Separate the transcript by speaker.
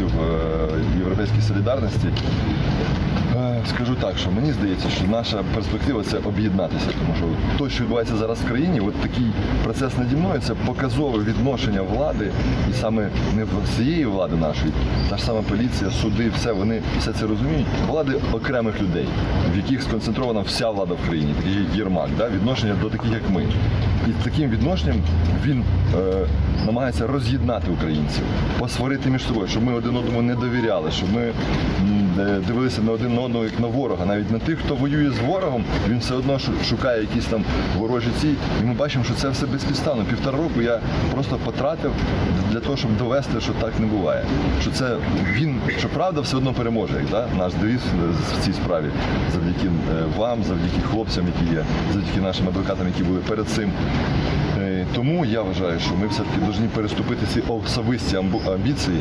Speaker 1: виборців Європейській солідарності. Скажу так, що мені здається, що наша перспектива це об'єднатися, тому що те, що відбувається зараз в країні, от такий процес наді мною, це показове відношення влади, і саме не всієї влади нашої, та ж сама поліція, суди, все вони все це розуміють. Влади окремих людей, в яких сконцентрована вся влада в країні, такий Єрмак, да? відношення до таких, як ми. І таким відношенням він е, намагається роз'єднати українців, посварити між собою, щоб ми один одному не довіряли, щоб ми е, дивилися на один на одного на ворога. Навіть на тих, хто воює з ворогом, він все одно шукає якісь там ворожі ці. І ми бачимо, що це все безпідставно. Півтора року я просто потратив для того, щоб довести, що так не буває. Що це він, що правда все одно переможе, як да? наш девіз в цій справі. Завдяки е, вам, завдяки хлопцям, які є, завдяки нашим адвокатам, які були перед цим. Е, Тому я вважаю, що ми все-таки повинні переступити ці особисті амбіції.